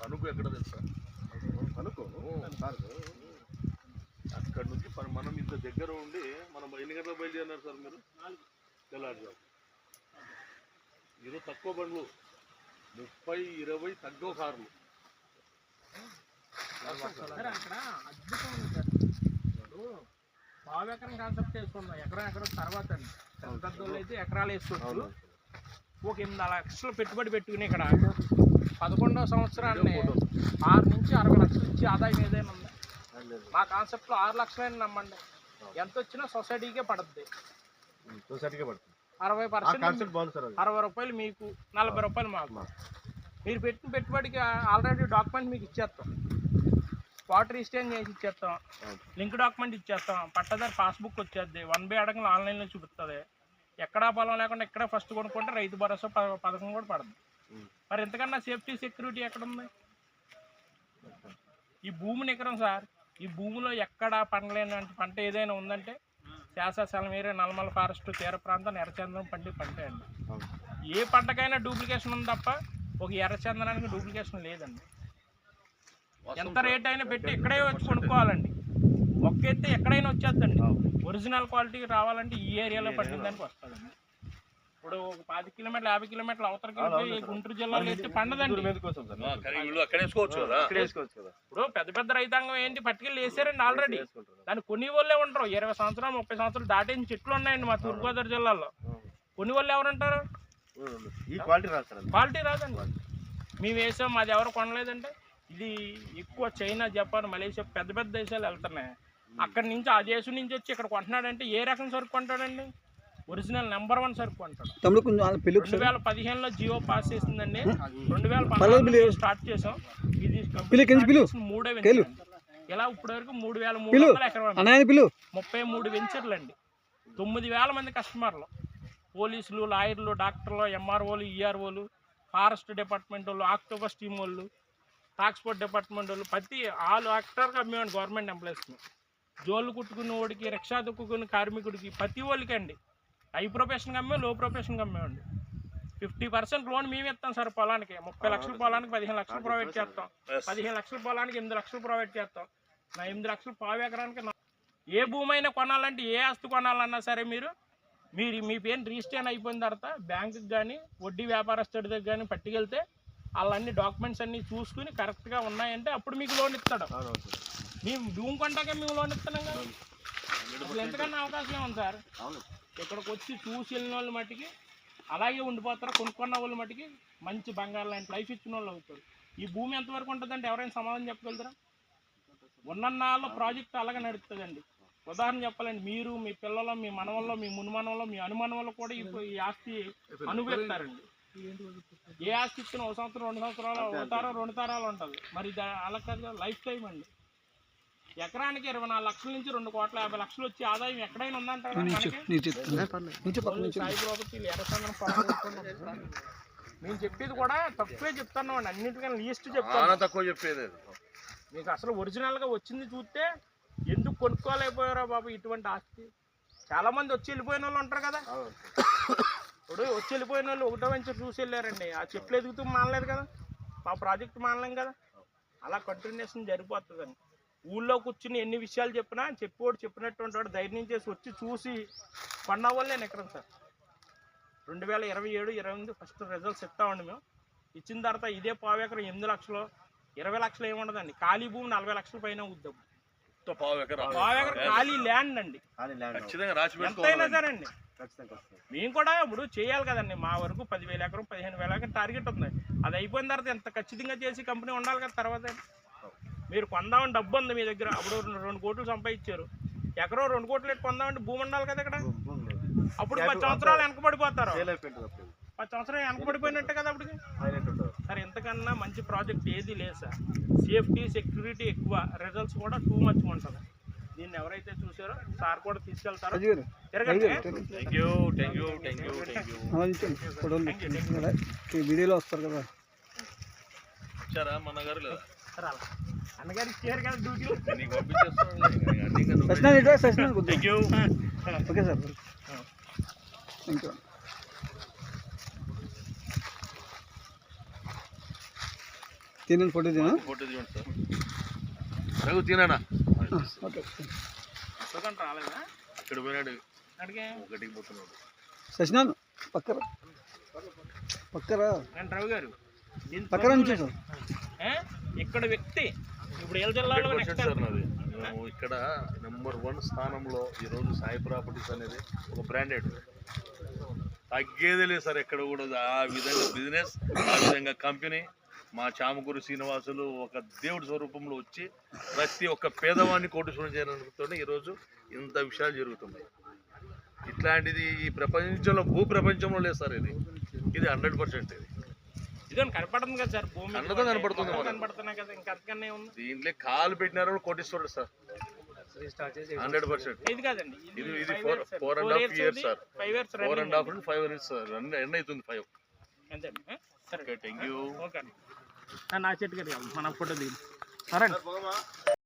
తణుకు ఎక్కడ తెలుసా? అనుకో అక్కడ నుంచి మనం ఇంత దగ్గర ఉండి మనం ఎన్ని గంటలకు బయలుదేరినారు సార్ మీరు? తెల్లారుజాము. ఈరోజు తక్కువ బండ్లు. ముప్పై ఇరవై తగ్గవ కార్లు. అక్కడ అద్భుతం ఎకరం కాన్సెప్ట్ వేసుకున్నాం. ఎకరం ఎకరం తర్వాత పెద్ద అయితే ఎకరాలు వేసుకోవచ్చు. ఒక ఎనిమిది లక్షలు పెట్టుబడి పెట్టుకుని ఇక్కడ పదకొండవ సంవత్సరాన్ని ఆరు నుంచి అరవై లక్షలు ఇచ్చి ఆదాయం ఏదైనా ఉందా? మా కాన్సెప్ట్లో ఆరు లక్షలైనా నమ్మండి. ఎంత వచ్చినా సొసైటీకే పడుద్ది. సొసైటీగా పడుతుంది. అరవై పర్సెంట్ అరవై రూపాయలు మీకు నలభై రూపాయలు మాకు. మీరు పెట్టిన పెట్టుబడికి ఆల్రెడీ డాక్యుమెంట్ మీకు ఇచ్చేస్తాం. స్పాట్ రిజిస్ట్రేషన్ చేసి ఇచ్చేస్తాం. లింక్ డాక్యుమెంట్ ఇచ్చేస్తాం. పట్టదారి పాస్బుక్ వచ్చేది వన్ బై అడగలు ఆన్లైన్లో చూపిస్తుంది ఎక్కడా పొలం లేకుండా ఎక్కడ ఫస్ట్ కొనుక్కుంటే రైతు భరోసా పథకం కూడా పడుతుంది మరి ఎంతకన్నా సేఫ్టీ సెక్యూరిటీ ఎక్కడ ఉంది ఈ భూమిని ఎకరం సార్ ఈ భూమిలో ఎక్కడ పండలేని పంట ఏదైనా ఉందంటే శాసనం ఏరియా నల్మల ఫారెస్ట్ తీర ప్రాంతం ఎర్రచందనం పండి పంట అండి ఏ పంటకైనా డూప్లికేషన్ ఉంది తప్ప ఒక ఎర్రచందనానికి డూప్లికేషన్ లేదండి. ఎంత రేట్ అయినా పెట్టి ఇక్కడే వచ్చి కొనుక్కోవాలండి. మొక్క ఎత్తే ఎక్కడైనా వచ్చేద్దండి. ఒరిజినల్ క్వాలిటీ రావాలంటే ఈ ఏరియాలో పండిందానికి వస్తుందండి. ఇప్పుడు ఒక పాతి కిలోమీటర్లు యాభై కిలోమీటర్లు అవతలకి గుంటూరు జిల్లాలో ఎత్తే పండదండి. వస్తాం కదా. ఇప్పుడు పెద్ద పెద్ద రైతాంగం ఏంటి? పట్టుకెళ్ళి వేసారండి ఆల్రెడీ వేసుకుంటారు. దాన్ని కొన్ని వాళ్ళే ఉంటారు. ఇరవై సంవత్సరాలు ముప్పై సంవత్సరాలు దాటిన చెట్లు ఉన్నాయండి మా తూర్పుగోదావరి జిల్లాలో. కొన్ని వాళ్ళు ఎవరంటారు ఈ క్వాలిటీ రాదు సార్ అది. క్వాలిటీ రాదండి. మేము వేసాం మాది ఎవరు కొనలేదంటే ఇది ఎక్కువ చైనా జపాన్ మలేషియా పెద్ద పెద్ద దేశాలు వెళ్తున్నాయి. అక్కడి నుంచి ఆ దేశం నుంచి వచ్చి ఇక్కడ కొంటున్నాడంటే ఏ రకం సరుకు కొంటాడండి? ఒరిజినల్ నెంబర్ వన్ సరుకు తమ్ముడు కొంచెం పెళ్ళి రెండు వేల పదిహేనులో జియో పాస్ చేసిందండి. రెండు వేల. పదహారులో స్టార్ట్ చేసాం. ఇది. మూడో. వెంచర్ ఇలా ఇప్పటి వరకు మూడు వేల మూడు. వందల ముప్పై మూడు వెంచర్లు అండి తొమ్మిది వేల మంది కస్టమర్లు. పోలీసులు లాయర్లు డాక్టర్లు ఎంఆర్ఓలు ఈఆర్ఓలు ఫారెస్ట్ డిపార్ట్మెంట్ వాళ్ళు ఆక్టోబస్ టీమ్ వాళ్ళు ట్రాన్స్పోర్ట్ డిపార్ట్మెంట్ వాళ్ళు ప్రతి ఆల్ యాక్టర్కి అమ్మేవాడి గవర్నమెంట్ ఎంప్లాయీస్ని జోళ్ళు కుట్టుకున్న వాడికి రిక్షా తొక్కుకున్న కార్మికుడికి ప్రతి వాళ్ళకి అండి. హై ప్రొఫెషన్కి అమ్మే లో ప్రొఫెషన్కి అమ్మేవండి ఫిఫ్టీ పర్సెంట్ లోన్ మేము ఇస్తాం సార్ పొలానికి. ముప్పై లక్షల పొలానికి పదిహేను లక్షలు ప్రొవైడ్ చేస్తాం. పదిహేను లక్షల పొలానికి ఎనిమిది లక్షలు ప్రొవైడ్ చేస్తాం. నా ఎనిమిది లక్షలు పావు ఎకరానికి ఏ భూమి అయినా కొనాలంటే ఏ ఆస్తి కొనాలన్నా సరే మీరు మీరు మీ పేరు రిజిస్ట్రేషన్ అయిపోయిన తర్వాత బ్యాంకుకి కానీ వడ్డీ వ్యాపారస్తుడి దగ్గర కానీ పట్టుకెళ్తే వాళ్ళన్ని డాక్యుమెంట్స్ అన్నీ చూసుకుని కరెక్ట్గా ఉన్నాయంటే అప్పుడు మీకు లోన్ ఇస్తాడు. మేము భూమి కొంటాక మేము లోన్ ఇస్తున్నాం కదా. ఎంతకన్నా అవకాశం ఏముంది సార్? అవును. ఇక్కడికి వచ్చి చూసి వెళ్ళిన వాళ్ళు మట్టికి అలాగే ఉండిపోతారు కొనుక్కున్న వాళ్ళు మట్టికి మంచి బంగారు లాంటి లైఫ్ ఇచ్చిన వాళ్ళు అవుతారు. ఈ భూమి ఎంతవరకు ఉంటుందంటే ఎవరైనా సమాధానం చెప్పగలుగుతారా? ఉన్నన్నాళ్ళు ప్రాజెక్ట్ అలాగే నడుస్తుందండి ఉదాహరణ చెప్పాలండి మీరు మీ పిల్లలు మీ మనవల్లో మీ మునుమనంలో మీ అనుమానంలో కూడా ఈ ఈ ఆస్తి అనుభవిస్తారండి. ఏ ఆస్తి ఇచ్చిన ఒక సంవత్సరం రెండు సంవత్సరాలు ఒక తరం రెండు తరాలు ఉంటుంది. మరి అలా కాదు లైఫ్ టైం అండి. ఎకరానికి ఇరవై నాలుగు లక్షల నుంచి రెండు కోట్ల యాభై లక్షలు వచ్చి ఆదాయం ఎక్కడైనా ఉందంటారా మనకి? నుంచి పక్క నుంచి సాయి చెప్పేది కూడా తక్కువే చెప్తాను అండి. అన్నిటికన్నా లీస్ట్ చెప్తాను. తక్కువ చెప్పేది. మీకు అసలు ఒరిజినల్గా వచ్చింది చూస్తే ఎందుకు కొనుక్కోలేకపోయారా బాబు ఇటువంటి ఆస్తి? చాలా మంది వచ్చి వెళ్ళిపోయిన వాళ్ళు ఉంటారు కదా. ఇప్పుడు వచ్చి వెళ్ళిపోయిన వాళ్ళు ఒకటో వెంచర్ చూసి వెళ్ళారండి. ఆ చెట్లు ఎదుగుతూ మానలేదు కదా. మా ప్రాజెక్ట్ మానలేం కదా. అలా కంటిన్యూషన్ జరిగిపోతుందండి. ఊళ్ళో కూర్చుని ఎన్ని విషయాలు చెప్పినా చెప్పేవాడు చెప్పినట్టు ఉంటాడు. ధైర్యం చేసి వచ్చి చూసి కొన్న వాళ్ళు నేను ఎక్కడ సార్. రెండు వేల ఇరవై ఏడు ఇరవై ఎనిమిది ఫస్ట్ రిజల్ట్స్ ఇస్తామండి మేము. ఇచ్చిన తర్వాత ఇదే పావు ఎకరం ఎనిమిది లక్షలు ఇరవై లక్షలు ఏముండదండి ఖాళీ భూమి నలభై లక్షల పైన ఉద్దాం పావు ఎకరా. పావు ఎకరం ఖాళీ ల్యాండ్ అండి. ఎంతైనా సరే అండి మేము కూడా ఇప్పుడు చేయాలి కదండి. మా వరకు పదివేల ఎకరం పదిహేను వేల ఎకరం టార్గెట్ ఉంది. అది అయిపోయిన తర్వాత ఎంత ఖచ్చితంగా చేసి కంపెనీ ఉండాలి కదా తర్వాత? మీరు కొందామని డబ్బు ఉంది మీ దగ్గర. అప్పుడు రెండు కోట్లు సంపాదించారు. ఎకరం రెండు కోట్లు పెట్టి కొందామంటే భూమి ఉండాలి కదా ఇక్కడ? అప్పుడు పది సంవత్సరాలు వెనకబడిపోతారు. అప్పుడు. పది సంవత్సరాలు వెనకబడిపోయినట్టే కదా ఉంటుంది సార్ ఎంతకన్నా మంచి ప్రాజెక్ట్ ఏది లేదు సార్. సేఫ్టీ సెక్యూరిటీ ఎక్కువ. రిజల్ట్స్ కూడా టూ మచ్ ఉంటుంది. దీన్ని ఎవరైతే చూసారో సార్ కూడా తీసుకెళ్తారో. వీడియోలో వస్తారు కదా. మన గారు లేదా అన్నగారు ఇచ్చారు కదా డ్యూటీలో. నీకు పంపించేస్తాను. ఓకే సార్ థ్యాంక్ యూ తినండి ఫోటో తినా? ఫోటో తీయండి సార్. రఘు తినానా ఓకే రాలేదా? ఇక్కడ పోయినాడు? అడిగే. ఒకటికి పోతున్నాడు. సచినాను పక్కరా. పక్కరా. నేను రవి గారు. దీని పక్కన నుంచి? ఇక్కడ వ్యక్తి? ఇప్పుడు జిల్లాలో నెక్స్ట్ సార్ నాది. మేము ఇక్కడ నెంబర్ వన్ స్థానంలో ఈరోజు సాయి ప్రాపర్టీస్ అనేది ఒక బ్రాండెడ్ తగ్గేదే లేదు సార్ ఎక్కడ కూడా. ఆ విధంగా బిజినెస్ ఆ విధంగా కంపెనీ మా చామకూరు శ్రీనివాసులు ఒక దేవుడి స్వరూపంలో వచ్చి ప్రతి ఒక్క పేదవాడిని కోటీశ్వరం చేయాలనుకుంటూనే ఈరోజు ఇంత విషయాలు జరుగుతున్నాయి. ఇట్లాంటిది ఈ ప్రపంచంలో భూ ప్రపంచంలో లేదు సార్ ఇది. ఇది హండ్రెడ్ పర్సెంట్ ఇది. ఇదో కనపడుతుంది కదా సార్ భూమి కళ్ళతో కనపడుతుంది మొత్తం మరి. కనపడుతున్నాయి కదా ఇంకా అంతకన్నా ఉంది. దీంట్లో కాలు పెట్టినారు కోటీశ్వరుడు సార్. Hundred percent. ఇది కాదండి ఇది ఇది four four and half years sir. Five years four and half five years sir. Run end అవుతుంది ఫైవ్. సరే. ఓకే థ్యాంక్ యూ ఓకే అండి. నా చెట్టు గారు మన ఫోటో దిగి సరే అండి.